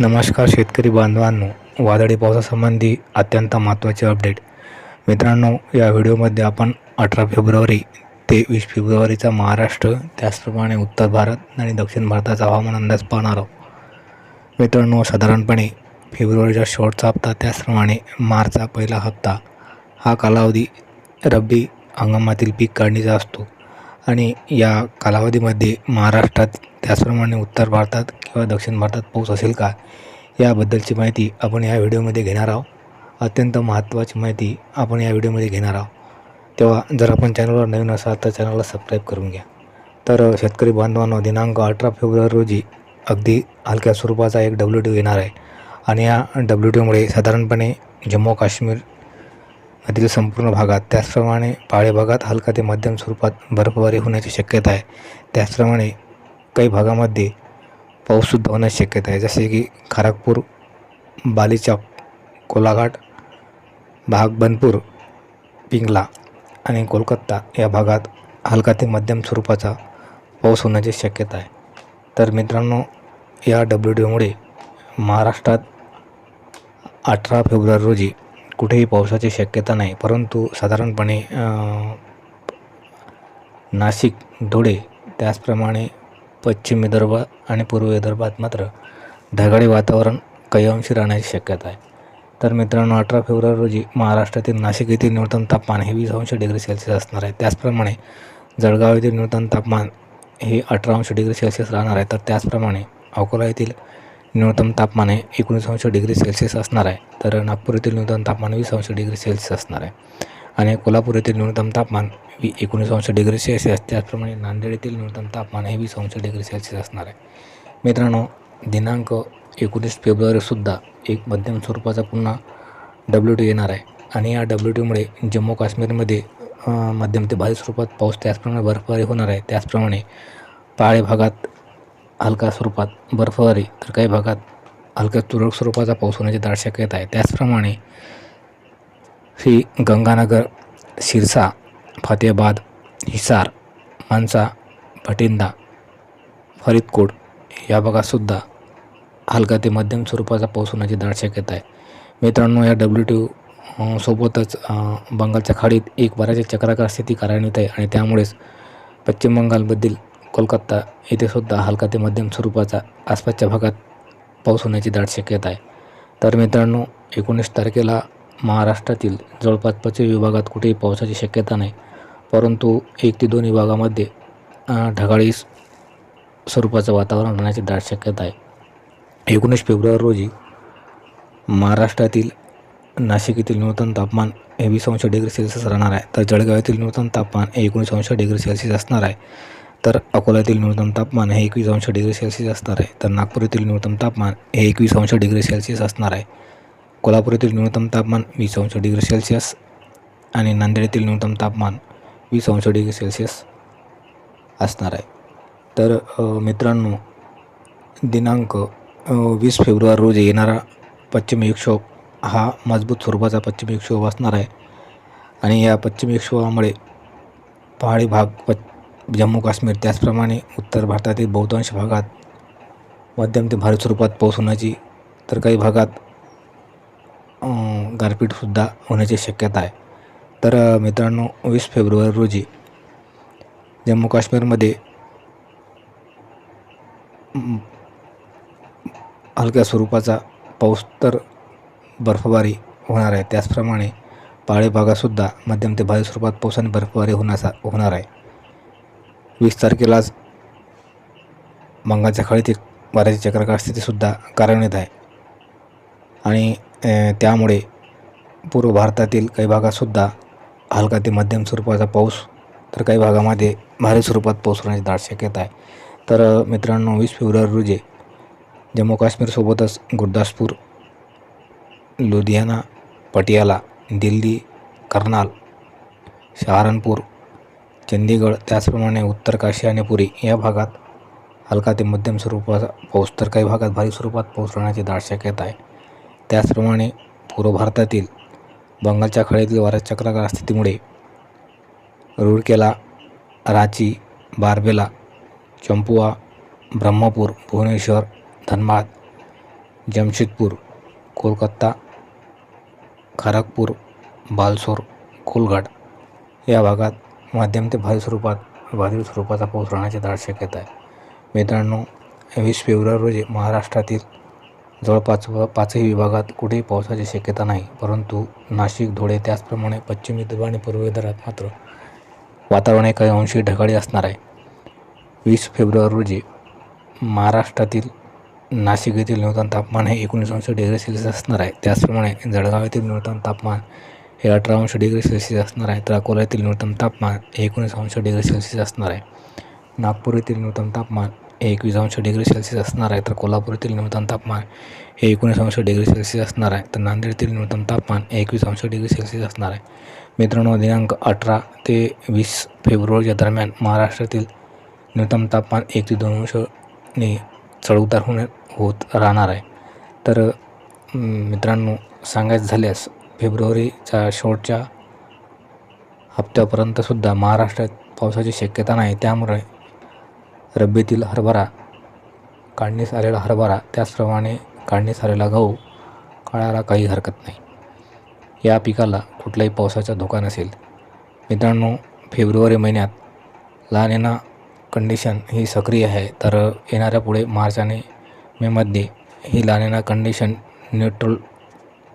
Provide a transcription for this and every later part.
नमस्कार शेतकरी बांधवांनो. वादळी पावसासंबंधी अत्यंत महत्त्वाचे अपडेट. मित्रांनो या व्हिडिओमध्ये आपण अठरा फेब्रुवारी ते वीस फेब्रुवारीचा महाराष्ट्र त्याचप्रमाणे उत्तर भारत आणि दक्षिण भारताचा हवामान अंदाज पाहणार आहोत. मित्रांनो साधारणपणे फेब्रुवारीचा शेवटचा हप्ता त्याचप्रमाणे मार्चचा पहिला हप्ता हा कालावधी रब्बी हंगामातील पीक काढणीचा असतो. आणि या कालावधीमध्ये महाराष्ट्रात त्याचप्रमाणे उत्तर भारतात किंवा दक्षिण भारतात पाऊस असेल का याबद्दलची माहिती आपण या व्हिडिओमध्ये घेणार आहोत. अत्यंत महत्त्वाची माहिती आपण या व्हिडिओमध्ये घेणार आहोत. तेव्हा जर आपण चॅनलवर नवीन असाल तर चॅनलला सबस्क्राईब करून घ्या. तर शेतकरी बांधवांना दिनांक अठरा फेब्रुवारी रोजी अगदी हलक्या स्वरूपाचा एक डब्ल्यू टी येणार आहे. आणि या डब्ल्यू टीमुळे साधारणपणे जम्मू काश्मीर मधील संपूर्ण भागात त्याचप्रमाणे पाळे भागात हलका ते मध्यम स्वरूपात बर्फबारी होण्याची शक्यता आहे. त्याचप्रमाणे काही भागामध्ये पाऊससुद्धा होण्याची शक्यता आहे. जसे की खरागपूर बालीचौक कोलाघाट भागबनपूर पिंगला आणि कोलकाता या भागात हलका ते मध्यम स्वरूपाचा पाऊस होण्याची शक्यता आहे. तर मित्रांनो या डब्ल्यू डीमुळे महाराष्ट्रात अठरा फेब्रुवारी रोजी कुठेही पावसाची शक्यता नाही. परंतु साधारणपणे नाशिक धुळे त्याचप्रमाणे पश्चिम विदर्भ आणि पूर्व विदर्भात मात्र ढगाळी वातावरण काही अंशी राहण्याची शक्यता आहे. तर मित्रांनो अठरा फेब्रुवारी रोजी महाराष्ट्रातील नाशिक येथील न्यूनतम तापमान हे वीस अंश डिग्री सेल्सिअस असणार आहे. त्याचप्रमाणे जळगाव येथील न्यूनतम तापमान हे अठरा अंश डिग्री सेल्सिअस राहणार आहे. तर त्याचप्रमाणे अकोला येथील न्यूनतम तापमान हे एकोणीस अंश डिग्री सेल्सिअस असणार आहे तर नागपूर येथील न्यूनतम तापमान वीस अंश डिग्री सेल्सिअस असणार आहे. आणि कोल्हापूर येथील न्यूनतम तापमान वी एकोणीस अंश डिग्री सेल्सिअस त्याचप्रमाणे नांदेड येथील न्यूनतम तापमान हे वीस अंश डिग्री सेल्सिअस असणार आहे. मित्रांनो दिनांक एकोणीस फेब्रुवारीसुद्धा एक मध्यम स्वरूपाचा पुन्हा डब्ल्यू टी येणार आहे. आणि या डब्ल्यू टीमुळे जम्मू काश्मीरमध्ये मध्यम ते भारी स्वरूपात पाऊस त्याचप्रमाणे बर्फबारी होणार आहे. त्याचप्रमाणे पहाडी भागात हलका स्वरूपात बर्फवारी तर काही भागात हलक्या तुरळक स्वरूपाचा पाऊस होण्याची दाट शक्यता आहे. त्याचप्रमाणे श्री गंगानगर सिरसा फतेहाबाद हिसार मानसा भटिंडा फरीदकोट या भागातसुद्धा हलका ते मध्यम स्वरूपाचा पाऊस होण्याची दाट शक्यता आहे. मित्रांनो या डब्ल्यू टी सोबतच बंगालच्या खाडीत एक बऱ्याच चक्राकार स्थिती कार्यान्वित आहे आणि त्यामुळेच पश्चिम बंगालमधील कोलकाता येथेसुद्धा हलका ते मध्यम स्वरूपाचा आसपासच्या भागात पाऊस होण्याची दाट शक्यता आहे. तर मित्रांनो एकोणीस तारखेला महाराष्ट्रातील जवळपास पश्चिम विभागात कुठेही पावसाची शक्यता नाही. परंतु एक ते दोन विभागामध्ये ढगाळी स्वरूपाचं वातावरण राहण्याची दाट शक्यता आहे. एकोणीस फेब्रुवारी रोजी महाराष्ट्रातील नाशिक येथील न्यूनतम तापमान हे वीस अंश डिग्री सेल्सिअस राहणार आहे. तर जळगाव येथील न्यूनतम तापमान हे एकोणीस अंश डिग्री सेल्सिअस असणार आहे. तर अकोला येथील न्यूनतम तापमान हे एकवीस अंश डिग्री सेल्सिअस असणार आहे. तर नागपूर येथील न्यूनतम तापमान हे एकवीस अंश डिग्री सेल्सिअस असणार आहे. कोल्हापूर येथील न्यूनतम तापमान वीस अंश डिग्री सेल्सिअस आणि नांदेड येथील न्यूनतम तापमान वीस अंश डिग्री सेल्सिअस असणार आहे. तर मित्रांनो दिनांक वीस फेब्रुवारी रोजी येणारा पश्चिम विक्षोभ हा मजबूत स्वरूपाचा पश्चिम विक्षोभ असणार आहे. आणि या पश्चिम विक्षोभामुळे पहाडी भाग प जम्मू काश्मीर त्याचप्रमाणे उत्तर भारतातील बहुतांश भागात मध्यम ते भारी स्वरूपात पाऊस होण्याची तर काही भागात गारपीटसुद्धा होण्याची शक्यता आहे. तर मित्रांनो वीस फेब्रुवारी रोजी जम्मू काश्मीरमध्ये हलक्या स्वरूपाचा पाऊस तर बर्फबारी होणार आहे. त्याचप्रमाणे पहाडी भागातसुद्धा मध्यम ते भारी स्वरूपात पाऊस आणि बर्फबारी होण्याचा होणार आहे. वीस तारखेलाच मंगाच्या खाडीत एक वाऱ्याची चक्राकार स्थितीसुद्धा कार्यान्वित आहे. आणि त्यामुळे पूर्व भारतातील काही भागातसुद्धा हलका ते मध्यम स्वरूपाचा पाऊस तर काही भागामध्ये भारी स्वरूपात पाऊस होण्याची दाट शक्यता आहे. तर मित्रांनो वीस फेब्रुवारी रोजी जम्मू काश्मीरसोबतच गुरदासपूर लुधियाना पटियाला दिल्ली कर्नाल सहारनपूर चंदीगड त्याचप्रमाणे उत्तर काशी आणि पुरी या भागात हलका ते मध्यम स्वरूपाचा पाऊस तर काही भागात भारी स्वरूपात पाऊस राहण्याची दाट शक्यता आहे. त्याचप्रमाणे पूर्व भारतातील बंगालच्या खाडीतील वाऱ्या चक्राकार स्थितीमुळे रूरकेला रांची बारबेला चंपुआ ब्रह्मपूर भुवनेश्वर धनबाद जमशेदपूर कोलकाता खरगपूर बालसोर कोलघाट या भागात माध्यम ते भारी स्वरूपात वादळी स्वरूपाचा पाऊस राहण्याची दाट शक्यता आहे मित्रांनो वीस फेब्रुवारी रोजी महाराष्ट्रातील जवळपास व पाचही विभागात कुठेही पावसाची शक्यता नाही परंतु नाशिक धुळे त्याचप्रमाणे पश्चिम विदर्भ आणि पूर्व विदर्भात मात्र वातावरण हे काही अंशी ढगाळी असणार आहे. वीस फेब्रुवारी रोजी महाराष्ट्रातील नाशिक येथील न्यूनतम तापमान हे एकोणीस अंश डिग्री सेल्सिअस असणार आहे. त्याचप्रमाणे जळगाव येथील न्यूनतम तापमान हे अठरा अंश डिग्री सेल्सिअस असणार आहे. तर अकोला येथील न्यूनतम तापमान एकोणीस अंश डिग्री सेल्सिअस असणार आहे. नागपूर येथील न्यूनतम तापमान हे एकवीस अंश डिग्री सेल्सिअस असणार आहे. तर कोल्हापूर येथील न्यूनतम तापमान हे एकोणीस अंश डिग्री सेल्सिअस असणार आहे. तर नांदेड येथील न्यूनतम तापमान एकवीस अंश डिग्री सेल्सिअस असणार आहे. मित्रांनो दिनांक अठरा ते वीस फेब्रुवारीच्या दरम्यान महाराष्ट्रातील न्यूनतम तापमान एक ते दोन अंशने चढउतार होणे होत राहणार आहे. तर मित्रांनो सांगायचं झाल्यास फेब्रुवारीच्या शेवटच्या हप्त्यापर्यंतसुद्धा महाराष्ट्रात पावसाची शक्यता नाही. त्यामुळे रब्बीतील हरभरा काढणीस आलेला हरभरा त्याचप्रमाणे काढणीस आलेला गहू काढायला काही हरकत नाही. या पिकाला कुठलाही पावसाचा धोका नसेल. मित्रांनो फेब्रुवारी महिन्यात लानिना कंडिशन ही सक्रिय आहे तर येणाऱ्या पुढे मार्च आणि मेमध्ये ही लानिना कंडिशन न्यूट्रल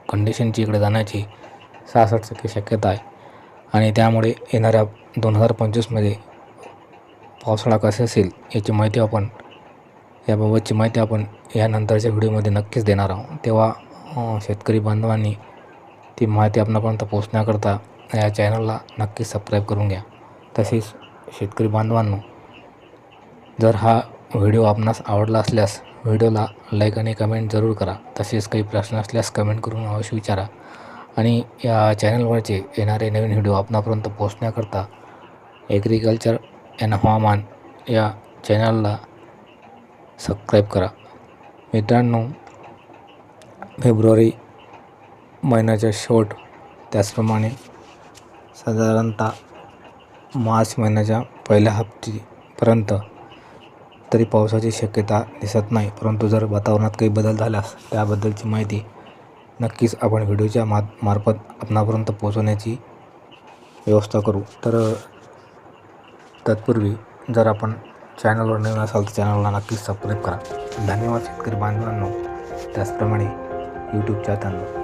कंडिशनची इकडे जाण्याची सहासष्ट टक्के शक्यता आहे. आणि त्यामुळे येणाऱ्या दोन हजार पंचवीसमध्ये पावसाळा कसा असेल याची माहिती आपण याबाबतची माहिती आपण यानंतरच्या व्हिडिओमध्ये नक्कीच देणार आहोत. तेव्हा शेतकरी बांधवांनी ती माहिती आपणापर्यंत पोहोचण्याकरता या चॅनलला नक्की सबस्क्राईब करून घ्या. तसेच शेतकरी बांधवांनो जर हा व्हिडिओ आपणास आवडला असल्यास व्हिडिओला लाईक आणि कमेंट जरूर करा. तसेच काही प्रश्न असल्यास कमेंट करून अवश्य विचारा. आणि या चॅनलवरचे येणारे नवीन व्हिडिओ आपणापर्यंत पोहोचण्याकरता ॲग्रिकल्चर अँड हवामान या चॅनलला सबस्क्राईब करा. मित्रांनो फेब्रुवारी महिन्याच्या शेवट त्याचप्रमाणे साधारणतः मार्च महिन्याच्या पहिल्या हप्तीपर्यंत तरी पावसाची शक्यता दिसत नाही परंतु जर वातावरणात काही बदल झाल्यास त्याबद्दलची माहिती नक्कीच आपण व्हिडिओच्या मा मार्फत आपणापर्यंत पोहोचवण्याची व्यवस्था करू. तर तत्पूर्वी जर आपण चॅनलवर नवीन असाल तर चॅनलला नक्कीच सबस्क्राईब करा. धन्यवाद शेतकरी बांधवांनो. त्याचप्रमाणे यूट्यूबच्या त्यांना